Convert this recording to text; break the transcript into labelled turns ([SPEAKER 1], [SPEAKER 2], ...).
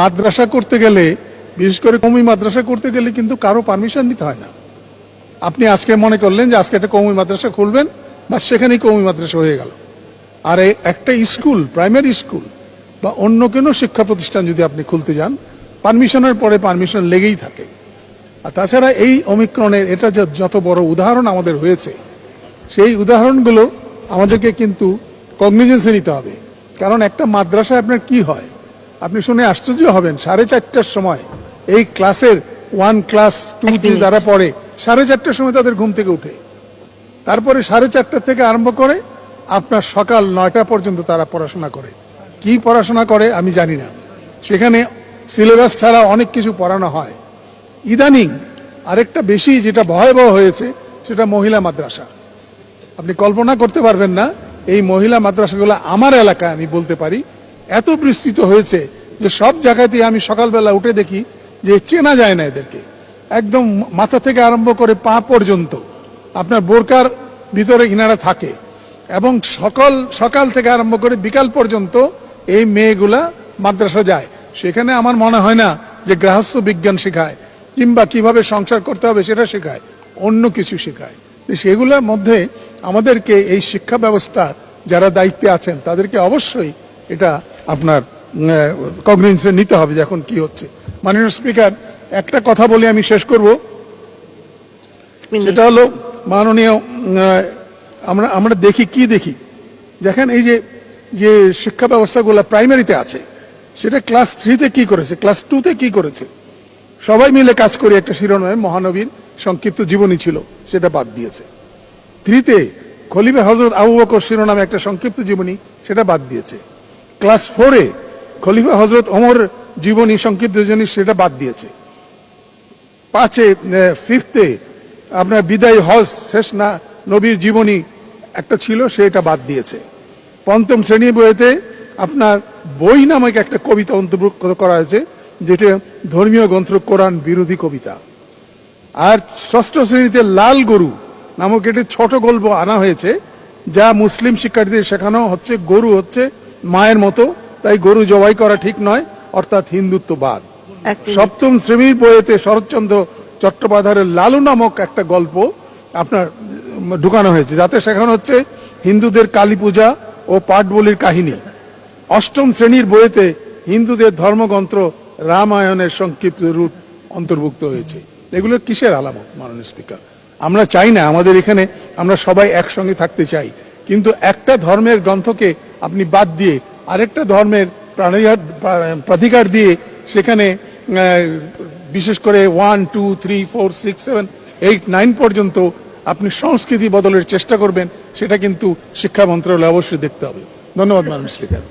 [SPEAKER 1] মাদ্রাসা করতে গেলে, বিশেষ করে কমি মাদ্রাসা করতে গেলে কিন্তু কারও পারমিশন নিতে হয় না। আপনি আজকে মনে করলেন যে আজকে একটা কৌমি মাদ্রাসা খুলবেন বা সেখানেই কৌমি মাদ্রাসা হয়ে গেল। আর একটা স্কুল প্রাইমারি স্কুল, বা অন্য কোনো শিক্ষা প্রতিষ্ঠান যদি আপনি খুলতে যান পারমিশনের পরে পারমিশন লেগেই থাকে। আর তাছাড়া এই অমিক্রণের এটা যে যত বড় উদাহরণ আমাদের হয়েছে, সেই উদাহরণগুলো আমাদেরকে কিন্তু কগনিজেন্সে নিতে হবে। কারণ একটা মাদ্রাসায় আপনার কি হয়? আপনি শুনে আশ্চর্য হবেন সাড়ে চারটার সময় এই ক্লাসের ওয়ান ক্লাস টু
[SPEAKER 2] একদমই।
[SPEAKER 1] যারা পড়ে সাড়ে চারটার সময় তাদের ঘুম থেকে উঠে। তারপরে সাড়ে চারটা থেকে আরম্ভ করে আপনার সকাল নয়টা পর্যন্ত তারা পড়াশোনা করে। কি পড়াশোনা করে আমি জানি না। সেখানে সিলেবাস ছাড়া অনেক কিছু পড়ানো হয়। ইদানিং আরেকটা বেশি যেটা ভয়াবহ হয়েছে সেটা মহিলা মাদ্রাসা। আপনি কল্পনা করতে পারবেন না এই মহিলা মাদ্রাসাগুলো আমার এলাকায় আমি বলতে পারি এত বিস্তৃত হয়েছে যে সব জায়গাতে আমি সকালবেলা উঠে দেখি যে চেনা যায় না এদেরকে। একদম মাথা থেকে আরম্ভ করে পা পর্যন্ত আপনার বোরকার ভিতরে ইনারা থাকে এবং সকাল সকাল থেকে আরম্ভ করে বিকাল পর্যন্ত এই মেয়েগুলা মাদ্রাসা যায়। সেখানে আমার মনে হয় না যে গৃহস্থ বিজ্ঞান শেখায় কিংবা কীভাবে সংসার করতে হবে সেটা শেখায়, অন্য কিছু শেখায়। সেগুলোর মধ্যে আমাদেরকে এই শিক্ষা ব্যবস্থা যারা দায়িত্বে আছেন তাদেরকে অবশ্যই এটা আপনার কগনিন্সে নিতে হবে যে এখন কি হচ্ছে। মাননীয় স্পিকার একটা কথা বলে আমি শেষ করব। সেটা হলো মাননীয় আমরা আমরা দেখি কি দেখি। দেখেন এই যে যে শিক্ষা ব্যবস্থাগুলো প্রাইমারিতে আছে সেটা ক্লাস থ্রিতে কি করেছে ক্লাস টুতে কি করেছে? সবাই মিলে কাজ করে একটা শিরোনামে মহানবীর সংক্ষিপ্ত জীবনী ছিল সেটা বাদ দিয়েছে। থ্রিতে খলিফে হজরত আবু বকর শিরোনামে একটা সংক্ষিপ্ত জীবনী সেটা বাদ দিয়েছে। ক্লাস ফোরে খলিফা হজরত ওমর জীবনী সংক্ষিপ্ত জীবনী সেটা বাদ দিয়েছে। পাঁচে ফিফথে আপনার বিদায় হজ শেষ না, নবীর জীবনী একটা ছিল, সেটা বাদ দিয়েছে। পঞ্চম শ্রেণি বইতে আপনার বই নামক একটা কবিতা অন্তর্ভুক্ত করা হয়েছে, যেটা ধর্মীয় গ্রন্থ কোরআন বিরোধী কবিতা। আর ষষ্ঠ শ্রেণীতে লাল গরু নামক একটি ছোট গল্প আনা হয়েছে, যা মুসলিম শিক্ষার্থীদের শেখানো হচ্ছে, গরু হচ্ছে মায়ের মতো তাই গরু জবাই করা ঠিক নয় অর্থাৎ হিন্দুত্ববাদ। সপ্তম শ্রেণির বইয়েতে শরৎচন্দ্র চট্টোপাধ্যায়ের লালু নামক একটা গল্প আপনার ঢুকানো হয়েছে যাতে শেখানো হচ্ছে হিন্দুদের কালী পূজা ও পাটবলির কাহিনী। অষ্টম শ্রেণির বইয়েতে হিন্দুদের ধর্মগ্রন্থ রামায়ণের সংক্ষিপ্ত রূপ অন্তর্ভুক্ত হয়েছে। এগুলো কিসের আলামত মাননীয় স্পিকার? আমরা চাই না আমাদের এখানে আমরা সবাই একসঙ্গে থাকতে চাই। কিন্তু একটা ধর্মের গ্রন্থকে আপনি বাদ দিয়ে আরেকটা ধর্মের প্রাণীঘাত প্রাধিকার দিয়ে সেখানে বিশেষ করে one two three four six seven eight nine পর্যন্ত আপনি সংস্কৃতি বদলের চেষ্টা করবেন, সেটা কিন্তু শিক্ষা মন্ত্রণালয় অবশ্যই দেখতে হবে। ধন্যবাদ ম্যাডাম স্পিকার